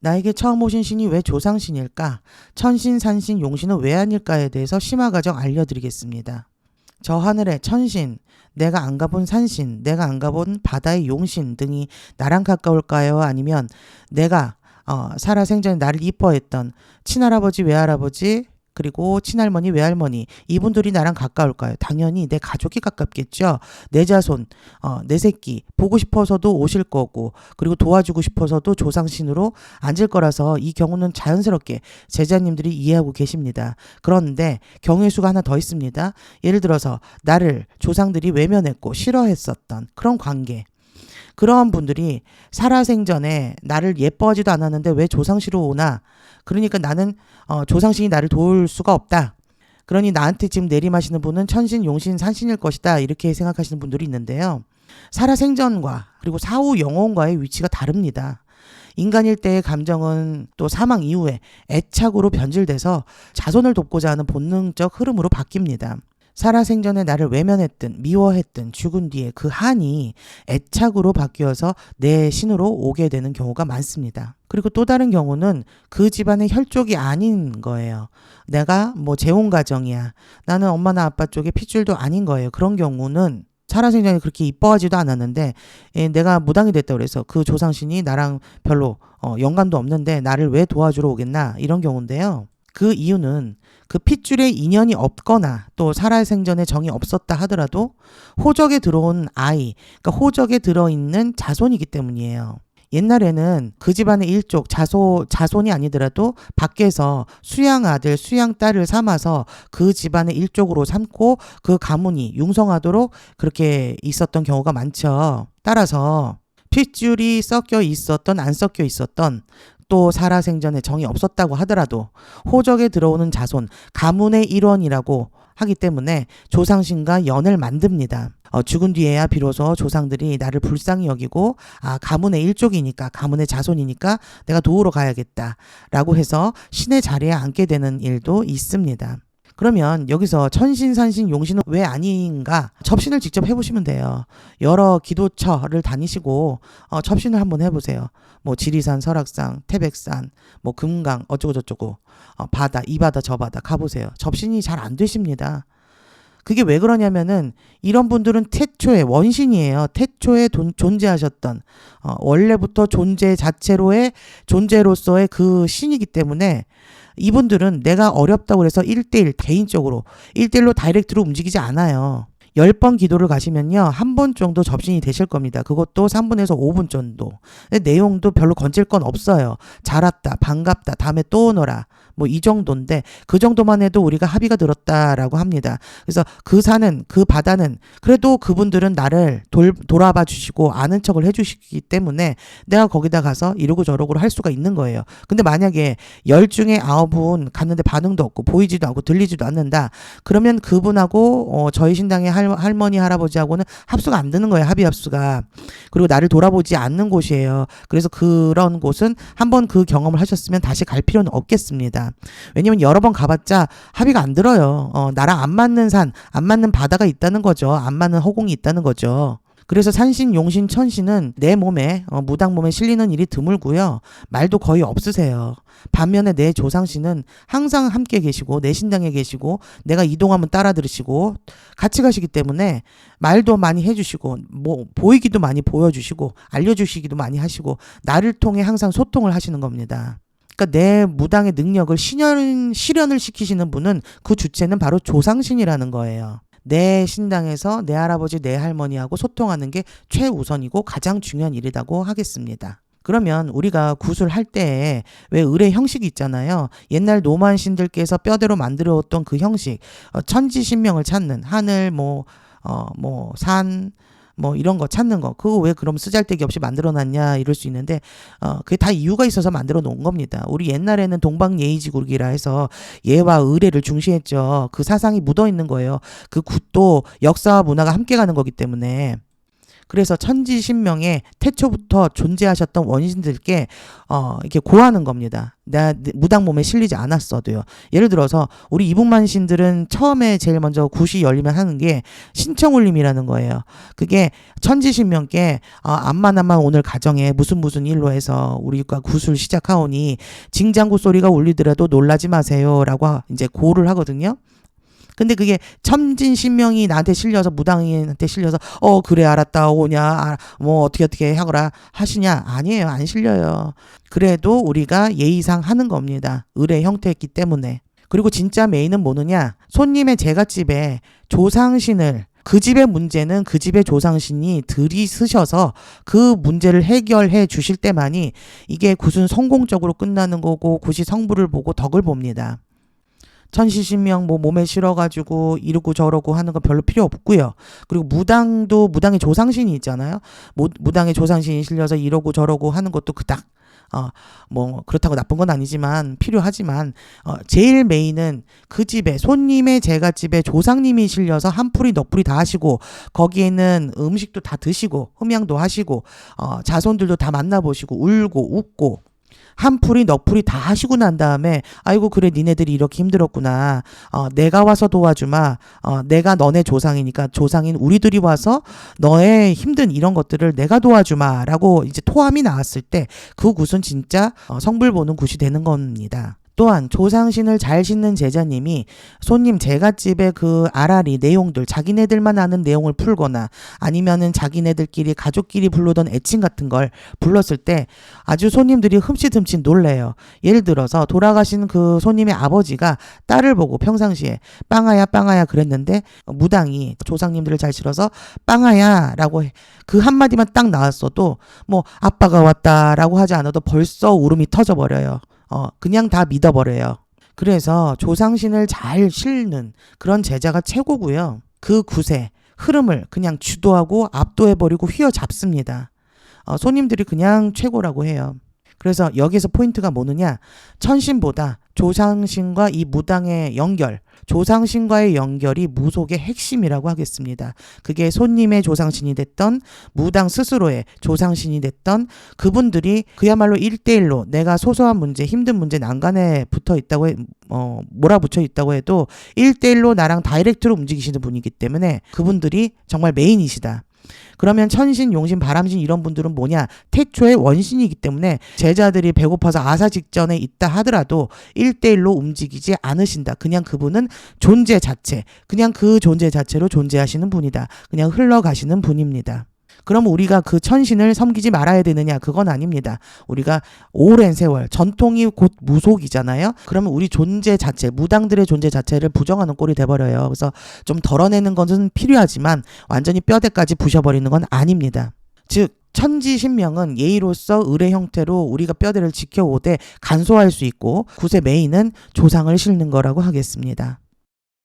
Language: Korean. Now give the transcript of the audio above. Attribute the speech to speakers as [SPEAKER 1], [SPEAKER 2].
[SPEAKER 1] 나에게 처음 오신 신이 왜 조상신일까? 천신, 산신, 용신은 왜 아닐까에 대해서 심화 과정 알려드리겠습니다. 저 하늘의 천신, 내가 안 가본 산신, 내가 안 가본 바다의 용신 등이 나랑 가까울까요? 아니면 내가 어, 살아생전에 나를 이뻐했던 친할아버지, 외할아버지, 그리고 친할머니, 외할머니 이분들이 나랑 가까울까요? 당연히 내 가족이 가깝겠죠. 내 자손, 어, 내 새끼 보고 싶어서도 오실 거고 그리고 도와주고 싶어서도 조상신으로 앉을 거라서 이 경우는 자연스럽게 제자님들이 이해하고 계십니다. 그런데 경우의 수가 하나 더 있습니다. 예를 들어서 나를 조상들이 외면했고 싫어했었던 그런 관계. 그런 분들이 살아생전에 나를 예뻐하지도 않았는데 왜 조상시로 오나? 그러니까 나는 어, 조상신이 나를 도울 수가 없다. 그러니 나한테 지금 내림하시는 분은 천신, 용신, 산신일 것이다. 이렇게 생각하시는 분들이 있는데요. 살아생전과 그리고 사후 영혼과의 위치가 다릅니다. 인간일 때의 감정은 또 사망 이후에 애착으로 변질돼서 자손을 돕고자 하는 본능적 흐름으로 바뀝니다. 살아생전에 나를 외면했든 미워했든 죽은 뒤에 그 한이 애착으로 바뀌어서 내 신으로 오게 되는 경우가 많습니다. 그리고 또 다른 경우는 그 집안의 혈족이 아닌 거예요. 내가 뭐 재혼 가정이야. 나는 엄마나 아빠 쪽에 핏줄도 아닌 거예요. 그런 경우는 살아생전에 그렇게 이뻐하지도 않았는데 예, 내가 무당이 됐다 그래서 그 조상신이 나랑 별로 어, 연관도 없는데 나를 왜 도와주러 오겠나 이런 경우인데요. 그 이유는 그 핏줄에 인연이 없거나 또 살아생전에 정이 없었다 하더라도 호적에 들어온 아이, 그러니까 호적에 들어있는 자손이기 때문이에요. 옛날에는 그 집안의 일족 자손 자손이 아니더라도 밖에서 수양 아들 수양 딸을 삼아서 그 집안의 일족으로 삼고 그 가문이 융성하도록 그렇게 있었던 경우가 많죠. 따라서 핏줄이 섞여 있었던 안 섞여 있었던 또 살아생전에 정이 없었다고 하더라도 호적에 들어오는 자손 가문의 일원이라고 하기 때문에 조상신과 연을 만듭니다. 어, 죽은 뒤에야 비로소 조상들이 나를 불쌍히 여기고 아 가문의 일족이니까 가문의 자손이니까 내가 도우러 가야겠다라고 해서 신의 자리에 앉게 되는 일도 있습니다. 그러면 여기서 천신 산신 용신은 왜 아닌가 접신을 직접 해보시면 돼요. 여러 기도처를 다니시고 어, 접신을 한번 해보세요. 뭐 지리산, 설악산, 태백산, 뭐 금강 어쩌고 저쩌고 어, 바다 이 바다 저 바다 가보세요. 접신이 잘 안 되십니다. 그게 왜 그러냐면은 이런 분들은 태초의 원신이에요. 태초에 돈, 존재하셨던 어, 원래부터 존재 자체로의 존재로서의 그 신이기 때문에 이분들은 내가 어렵다고 해서 1대1 개인적으로 1대1로 다이렉트로 움직이지 않아요. 10번 기도를 가시면요. 한 번 정도 접신이 되실 겁니다. 그것도 3분에서 5분 정도. 내용도 별로 건질 건 없어요. 잘 왔다, 반갑다, 다음에 또 오너라. 뭐 이 정도인데 그 정도만 해도 우리가 합의가 들었다라고 합니다. 그래서 그 산은 그 바다는 그래도 그분들은 나를 돌, 돌아봐 주시고 아는 척을 해 주시기 때문에 내가 거기다 가서 이러고 저러고 할 수가 있는 거예요. 근데 만약에 열 중에 아홉 분 갔는데 반응도 없고 보이지도 않고 들리지도 않는다. 그러면 그분하고 어, 저희 신당의 할, 할머니 할아버지하고는 합수가 안 되는 거예요. 합의 합수가. 그리고 나를 돌아보지 않는 곳이에요. 그래서 그런 곳은 한번 그 경험을 하셨으면 다시 갈 필요는 없겠습니다. 왜냐면 여러 번 가봤자 합의가 안 들어요. 어, 나랑 안 맞는 산, 안 맞는 바다가 있다는 거죠. 안 맞는 허공이 있다는 거죠. 그래서 산신, 용신, 천신은 내 몸에 어, 무당 몸에 실리는 일이 드물고요. 말도 거의 없으세요. 반면에 내 조상신은 항상 함께 계시고 내 신당에 계시고 내가 이동하면 따라 들으시고 같이 가시기 때문에 말도 많이 해주시고 뭐 보이기도 많이 보여주시고 알려주시기도 많이 하시고 나를 통해 항상 소통을 하시는 겁니다. 그러니까 내 무당의 능력을 실현, 실현을 시키시는 분은 그 주체는 바로 조상신이라는 거예요. 내 신당에서 내 할아버지, 내 할머니하고 소통하는 게 최우선이고 가장 중요한 일이라고 하겠습니다. 그러면 우리가 구슬할 때에 왜 의뢰 형식이 있잖아요. 옛날 노만 신들께서 뼈대로 만들어왔던 그 형식, 어, 천지 신명을 찾는 하늘, 뭐, 어, 뭐, 산, 뭐 이런 거 찾는 거 그거 왜 그럼 쓰잘데기 없이 만들어 놨냐 이럴 수 있는데 어 그게 다 이유가 있어서 만들어 놓은 겁니다. 우리 옛날에는 동방 예의지국이라 해서 예와 의례를 중시했죠. 그 사상이 묻어 있는 거예요. 그 굿도 역사와 문화가 함께 가는 거기 때문에 그래서 천지신명의 태초부터 존재하셨던 원신들께 어 이렇게 고하는 겁니다. 나 무당 몸에 실리지 않았어도요. 예를 들어서 우리 이북만 신들은 처음에 제일 먼저 굿이 열리면 하는 게 신청울림이라는 거예요. 그게 천지신명께 어, 암만 암만 오늘 가정에 무슨 무슨 일로 해서 우리가 굿을 시작하오니 징장구 소리가 울리더라도 놀라지 마세요라고 이제 고를 하거든요. 근데 그게 천진신명이 나한테 실려서 무당인한테 실려서 어 그래 알았다 오냐 아, 뭐 어떻게 어떻게 하거라 하시냐? 아니에요. 안 실려요. 그래도 우리가 예의상 하는 겁니다. 의뢰 형태였기 때문에. 그리고 진짜 메인은 뭐느냐? 손님의 제갓집에 조상신을 그 집의 문제는 그 집의 조상신이 들이쓰셔서 그 문제를 해결해 주실 때만이 이게 굿은 성공적으로 끝나는 거고 굿이 성부를 보고 덕을 봅니다. 천시신명 뭐 몸에 실어가지고 이러고 저러고 하는 건 별로 필요 없고요. 그리고 무당도 무당의 조상신이 있잖아요. 무, 무당의 조상신이 실려서 이러고 저러고 하는 것도 그닥 어, 뭐, 그렇다고 나쁜 건 아니지만, 필요하지만, 어, 제일 메인은 그 집에, 손님의 제갓집에 조상님이 실려서 한풀이 넉풀이 다 하시고, 거기에는 음식도 다 드시고, 흠양도 하시고, 어, 자손들도 다 만나보시고, 울고, 웃고, 한풀이 넉풀이 다 하시고 난 다음에 아이고 그래 니네들이 이렇게 힘들었구나 어 내가 와서 도와주마 어 내가 너네 조상이니까 조상인 우리들이 와서 너의 힘든 이런 것들을 내가 도와주마라고 이제 토함이 나왔을 때 그 굿은 진짜 어 성불 보는 굿이 되는 겁니다. 또한 조상신을 잘 신는 제자님이 손님 제갓집의 그 아라리 내용들 자기네들만 아는 내용을 풀거나 아니면은 자기네들끼리 가족끼리 부르던 애칭 같은 걸 불렀을 때 아주 손님들이 흠칫흠칫 놀래요. 예를 들어서 돌아가신 그 손님의 아버지가 딸을 보고 평상시에 빵아야 빵아야 그랬는데 무당이 조상님들을 잘 실어서 빵아야라고 그 한마디만 딱 나왔어도 뭐 아빠가 왔다라고 하지 않아도 벌써 울음이 터져버려요. 어, 그냥 다 믿어버려요. 그래서 조상신을 잘 실는 그런 제자가 최고고요. 그 굿의 흐름을 그냥 주도하고 압도해버리고 휘어잡습니다. 어, 손님들이 그냥 최고라고 해요. 그래서 여기서 포인트가 뭐느냐? 천신보다 조상신과 이 무당의 연결, 조상신과의 연결이 무속의 핵심이라고 하겠습니다. 그게 손님의 조상신이 됐던 무당 스스로의 조상신이 됐던 그분들이 그야말로 일대일로 내가 소소한 문제, 힘든 문제 난간에 붙어 있다고 해, 어, 몰아붙여 있다고 해도 일대일로 나랑 다이렉트로 움직이시는 분이기 때문에 그분들이 정말 메인이시다. 그러면 천신, 용신, 바람신 이런 분들은 뭐냐? 태초의 원신이기 때문에 제자들이 배고파서 아사 직전에 있다 하더라도 일대일로 움직이지 않으신다. 그냥 그분은 존재 자체, 그냥 그 존재 자체로 존재하시는 분이다. 그냥 흘러가시는 분입니다. 그럼 우리가 그 천신을 섬기지 말아야 되느냐? 그건 아닙니다. 우리가 오랜 세월, 전통이 곧 무속이잖아요? 그러면 우리 존재 자체, 무당들의 존재 자체를 부정하는 꼴이 돼버려요. 그래서 좀 덜어내는 것은 필요하지만 완전히 뼈대까지 부셔버리는 건 아닙니다. 즉, 천지신명은 예의로서 의뢰 형태로 우리가 뼈대를 지켜오되 간소할 수 있고 굿의 메인은 조상을 실는 거라고 하겠습니다.